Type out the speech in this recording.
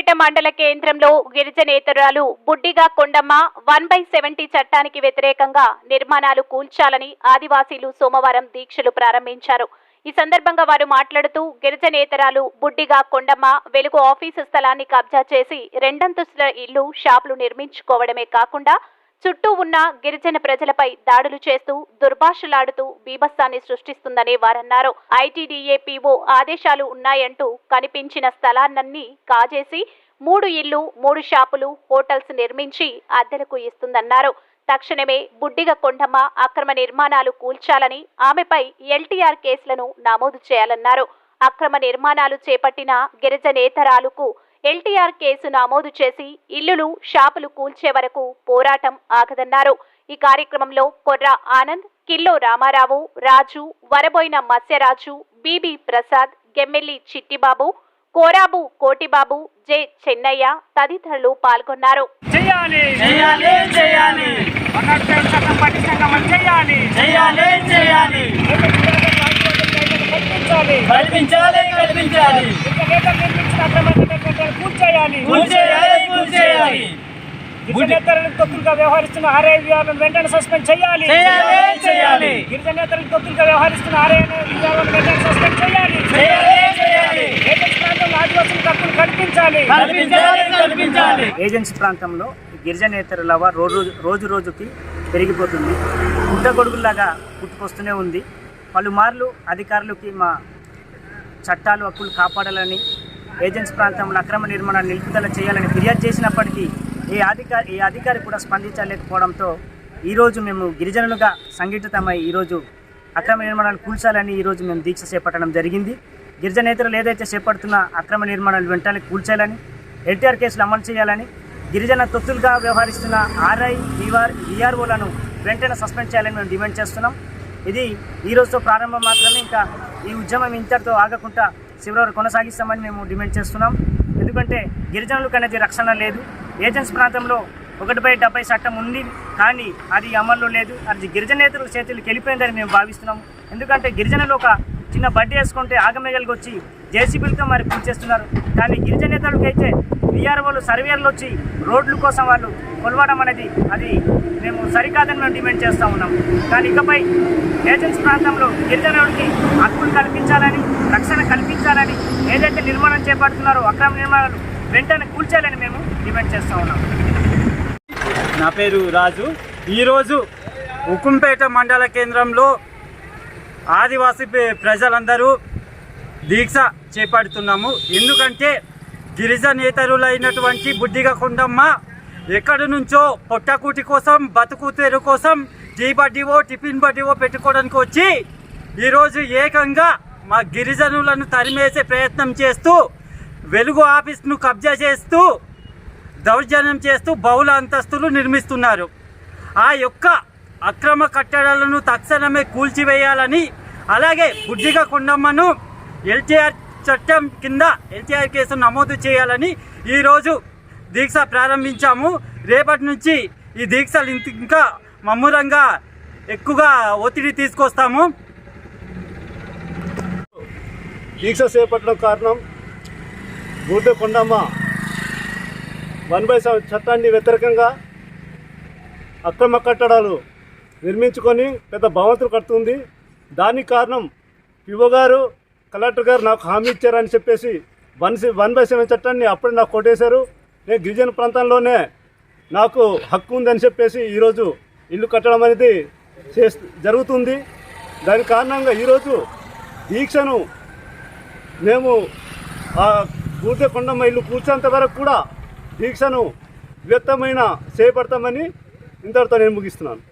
ఉక్కుంపేట మండల కేంద్రంలో గిరిజనేతరాలు బుడ్డిగా కొండమ్మ వన్ బై సెవెంటీ చట్టానికి వ్యతిరేకంగా నిర్మాణాలు కూల్చాలని ఆదివాసీలు సోమవారం దీక్షలు ప్రారంభించారు. ఈ సందర్భంగా వారు మాట్లాడుతూ గిరిజనేతరాలు బుడ్డిగా కొండమ్మ వెలుగు ఆఫీసు స్థలాన్ని కబ్జా చేసి రెండంతస్తుల ఇల్లు షాపులు నిర్మించుకోవడమే కాకుండా చుట్టూ ఉన్న గిరిజన ప్రజలపై దాడులు చేస్తూ దుర్భాషలాడుతూ బీభత్సాన్ని సృష్టిస్తుందని వారన్నారు. ఐటీడీఏ పీఓ ఆదేశాలు ఉన్నాయంటూ కనిపించిన స్థలాన్ని కాజేసి మూడు ఇల్లు మూడు షాపులు హోటల్స్ నిర్మించి అద్దెలకు ఇస్తుందన్నారు. తక్షణమే బుడ్డిగ కొండమ్మ అక్రమ నిర్మాణాలు కూల్చాలని ఆమెపై ఎల్టీఆర్ కేసులను నమోదు చేయాలన్నారు. అక్రమ నిర్మాణాలు చేపట్టిన గిరిజనేతరాలకు ఎల్టీఆర్ కేసు నమోదు చేసి ఇల్లులు షాపులు కూల్చే వరకు పోరాటం ఆగదన్నారు. ఈ కార్యక్రమంలో Korra Anand Killo Ramarao Raju Varaboina Matsyaraju B B Prasad Gemmelli Chittibabu Korabu Kotibabu J Chennaiah తదితరులు పాల్గొన్నారు. చేయాలి చేయాలి చేయాలి వనరుల చట్టం పటిష్టంగా అమలు చేయాలి చేయాలి చేయాలి కల్పించాలి. కల్పించాలి తొత్తులుగా వ్యవహరిస్తున్న వెంటనే సస్పెండ్ చేయాలి. చేయాలి తొత్తులుగా వ్యవహరిస్తున్న వెంటనే సస్పెండ్ చేయాలి. చేయాలి చేయాలి. ఏజెన్సీ ప్రాంతంలో ఆదివాసులకు హక్కులు కల్పించాలి. కల్పించాలి కల్పించాలి. ఏజెన్సీ ప్రాంతంలో గిరిజనేతరుల రోజు రోజు రోజుకి పెరిగిపోతుంది. పుట్టగొడుగులాగా పుట్టుకొస్తూనే ఉంది. పలుమార్లు అధికారులకి మా చట్టాలు హక్కులు కాపాడాలని ఏజెన్సీ ప్రాంతంలో అక్రమ నిర్మాణాలు నిలుపుదల చేయాలని ఫిర్యాదు చేసినప్పటికీ ఏ అధికారి ఏ అధికారి కూడా స్పందించలేకపోవడంతో ఈరోజు మేము గిరిజనులుగా సంఘటితమై ఈరోజు అక్రమ నిర్మాణాలు కూల్చాలని ఈరోజు మేము దీక్ష చేపట్టడం జరిగింది. గిరిజనేతరులు ఏదైతే చేపడుతున్న అక్రమ నిర్మాణాలు వెంటనే కూల్చాలని ఎన్టీఆర్ కేసులు అమలు చేయాలని గిరిజన తొత్తులుగా వ్యవహరిస్తున్న ఆర్ఐ విఆర్ విఆర్ఓలను వెంటనే సస్పెండ్ చేయాలని మేము డిమాండ్ చేస్తున్నాం. ఇది ఈ రోజుతో ప్రారంభం మాత్రమే. ఇంకా ఈ ఉద్యమం ఇంతటితో ఆగకుండా చివరి కొనసాగిస్తామని మేము డిమాండ్ చేస్తున్నాం. ఎందుకంటే గిరిజనులకు అనేది రక్షణ లేదు. ఏజెన్స్ ప్రాంతంలో ఒకటిపై డెబ్బై చట్టం ఉంది కానీ అది అమల్లో లేదు. అది గిరిజనేతల చేతులకు వెళ్ళిపోయిందని మేము భావిస్తున్నాం ఎందుకంటే గిరిజనులు ఒక చిన్న బడ్డీ వేసుకుంటే ఆగమేగలికి వచ్చి జేసీబీలతో మరి చేస్తున్నారు కానీ గిరిజనేతలకు అయితే విఆర్ఓలు సర్వేలు వచ్చి రోడ్ల కోసం వాళ్ళు కొలవడం అనేది అది మేము సరికాదని మేము డిమాండ్ చేస్తూ ఉన్నాం. కానీ ఇకపై ఏజెన్సీ ప్రాంతంలో గిరిజనులకి హక్కులు కల్పించాలని రక్షణ కల్పించాలని ఏదైతే నిర్మాణం చేపడుతున్నారో అక్రమ నిర్మాణాలు వెంటనే కూల్చాలని మేము డిమాండ్ చేస్తూ ఉన్నాం. నా పేరు రాజు. ఈరోజు ఉక్కుంపేట మండల కేంద్రంలో ఆదివాసీ ప్రజలందరూ దీక్ష చేపడుతున్నాము. ఎందుకంటే గిరిజనేతరులైనటువంటి బుద్ధిగా కొండమ్మ ఎక్కడి నుంచో పొట్టకూటి కోసం బతుకు తెరు కోసం టీ బడ్డీవో టిఫిన్ బడ్డీవో పెట్టుకోవడానికి వచ్చి ఈరోజు ఏకంగా మా గిరిజనులను తరిమేసే ప్రయత్నం చేస్తూ వెలుగు ఆఫీస్ను కబ్జా చేస్తూ దౌర్జన్యం చేస్తూ బహుళ అంతస్తులు నిర్మిస్తున్నారు. ఆ యొక్క అక్రమ కట్టడాలను తక్షణమే కూల్చివేయాలని అలాగే బుడ్డిగ కొండమ్మను ఎల్టీఆర్ చట్టం కింద ఎల్టీఆర్ కేసు నమోదు చేయాలని ఈరోజు దీక్ష ప్రారంభించాము. రేపటి నుంచి ఈ దీక్షలు ఇంకా మమ్మురంగా ఎక్కువగా ఒత్తిడి తీసుకొస్తాము. దీక్ష చేపట్టడం కారణం బూర్ద కొండమ్మ వన్ బై సెవెన్ చట్టాన్ని వ్యతిరేకంగా అక్రమ కట్టడాలు నిర్మించుకొని పెద్ద భవంతులు కడుతుంది. దానికి కారణం పిఓ గారు కలెక్టర్ గారు నాకు హామీ ఇచ్చారని చెప్పేసి వన్ వన్ బై సెవెన్ చట్టాన్ని అప్పుడే నాకు కొట్టేశారు. నేను గిరిజన ప్రాంతంలోనే నాకు హక్కు ఉందని చెప్పేసి ఈరోజు ఇల్లు కట్టడం అనేది చే జరుగుతుంది. దాని కారణంగా ఈరోజు దీక్షను మేము ఆ బూర్ద కొండమ్మ ఇల్లు కూర్చేంత వరకు కూడా దీక్షను వ్యక్తమైన చేపడతామని ఇంతటితో నేను ముగిస్తున్నాను.